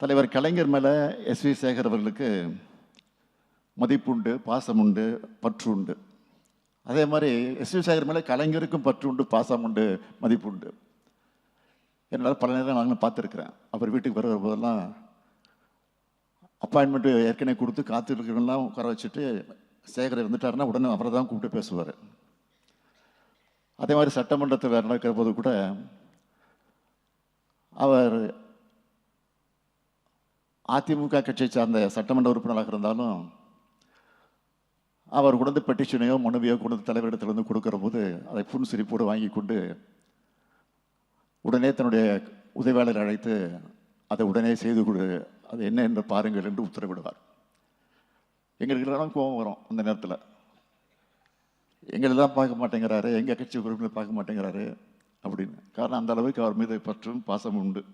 தலைவர் கலைஞர் மேலே S we Sekar அவர்களுக்கு மதிப்புண்டு பாசம் உண்டு பற்று உண்டு அதே மாதிரி எஸ் வி சேகர் மேலே கலைஞருக்கும் பற்று உண்டு பாசம் உண்டு மதிப்பு உண்டு என்னால் பல நேரம் நாங்களும் பார்த்துருக்குறேன். அவர் வீட்டுக்கு வர போதெல்லாம் அப்பாயின்மெண்ட்டு ஏற்கனவே கொடுத்து காத்திருக்கிறவங்களாம் உட்கார வச்சுட்டு சேகர் இருந்துட்டாருன்னா உடனே அவரை தான் கூப்பிட்டு பேசுவார். அதே மாதிரி சட்டமன்றத்தில் நடக்கிற போது கூட அவர் அதிமுக கட்சியை சார்ந்த சட்டமன்ற உறுப்பினராக இருந்தாலும் அவர் கொண்டு பெட்டிஷனையோ மனுவையோ கொண்டு வந்து தலைவரிடத்திலிருந்து கொடுக்குற போது அதை புன் சிரிப்போடு வாங்கி கொண்டு உடனே தன்னுடைய உதவியாளர் அழைத்து அதை உடனே செய்து கொடு. அது என்ன என்று பாருங்கள் என்று உத்தரவிடுவார். எங்களுக்கு எல்லாம் கோபம் வரும் அந்த நேரத்தில். எங்களெல்லாம் பார்க்க மாட்டேங்கிறாரு. எங்கள் கட்சி உறுப்பினர் பார்க்க மாட்டேங்கிறாரு அப்படின்னு. காரணம் அந்த அளவுக்கு அவர் மீது பற்றும் பாசமும் உண்டு.